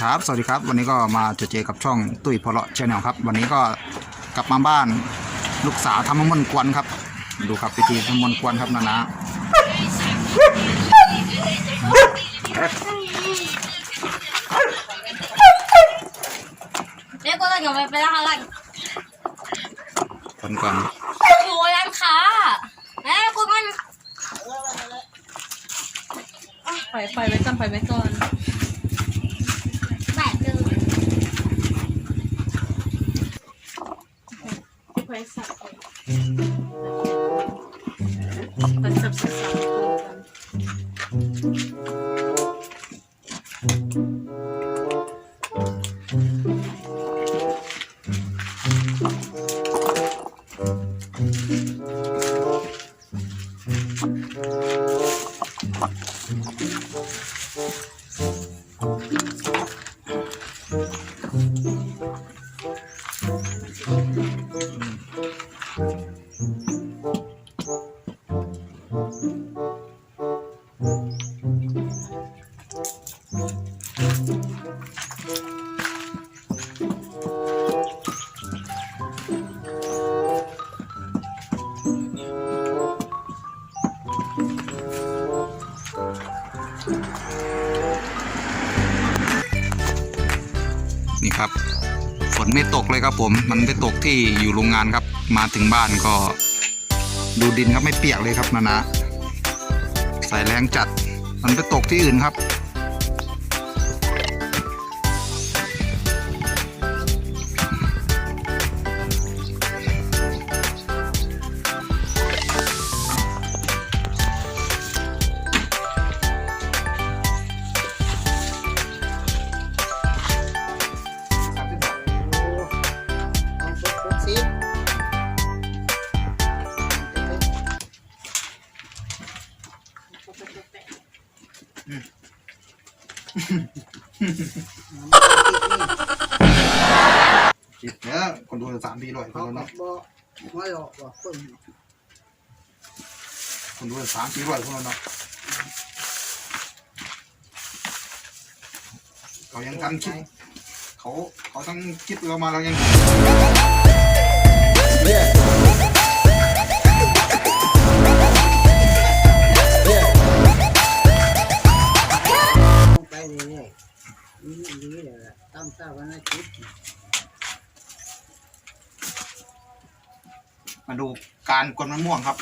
ครับ สวัสดีครับ วันนี้ก็มาเจอเจอกับช่องตุ้ยพอเลาะชแนลครับ วันนี้ก็กลับมาบ้านลูกสาวทำมะม่วนกวนครับ ดูครับพิธีทำมะม่วนกวนครับนะนะเรียกว่าอะไรกันไปไปร้านอะไรกวนก่อนอยู่ร้านค้าแม่คุณมันปล่อยปล่อยไว้ก่อนปล่อยไว้ก่อน แบบนึง ที่ไว้สับ ไปตัด นี่ครับ ฝนไม่ตกเลยครับผม มันไปตกที่อยู่โรงงานครับ มาถึงบ้านก็ ดูดินครับไม่เปียกเลยครับนะนะ ใส่แรงจัด มันไปตกที่อื่นครับ คิดเนี่ยคนดูสามปีร้อยคเขานก็เนะบอกไม่หรอกว่าคนคนดูสามปีร้อยคนเนาะเขายังทันคิดเขาเขาทั้งคิดเรามาเรายังต้ นี่นี่แหละตามเช้าวันอาทิตย์มาดูการกวนมะม่วงครับ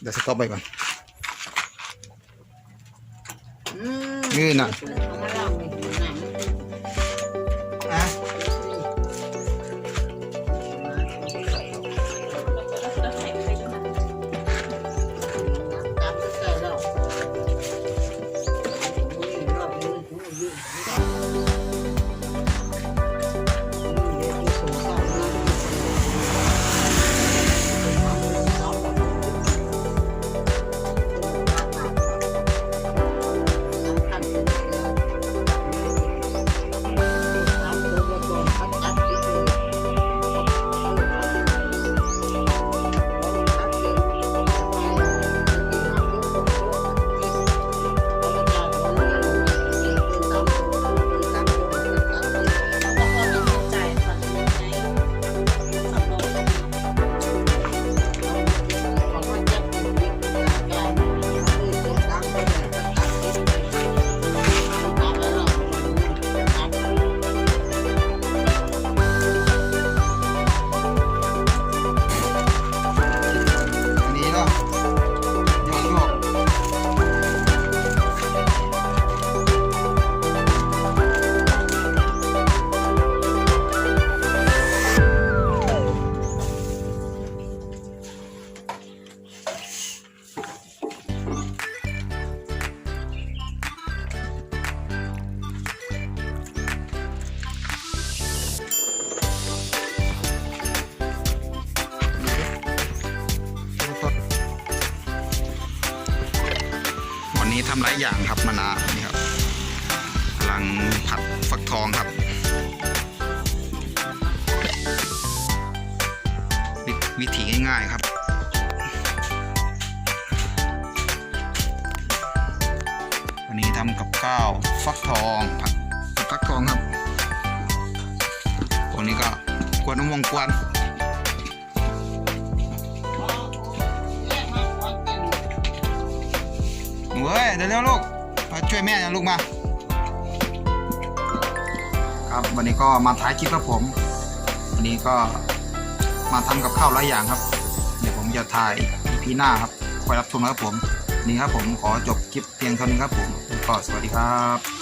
เดี๋ยวสต็อปไปก่อน มนี่น่ำหลายอย่างครับมานานี่ครับำลังผัดฟักทองครับววิธีง่ายๆครับวันนี้ทำกับข้าวฟักทองผัดผัดฟักทองครับคนนี้ก็กวนน้ำมงกวน เอ้ยเดี๋ยวเร็วลูกมาช่วยแม่นะลูกมา ครับวันนี้ก็มาท้ายคลิปครับผม วันนี้ก็มาทำกับข้าวหลายอย่างครับ เดี๋ยวผมจะถ่ายอีพีหน้าครับคอยรับชมนะครับผม นี่ครับผมขอจบคลิปเพียงเท่านี้ครับผมก็สวัสดีครับ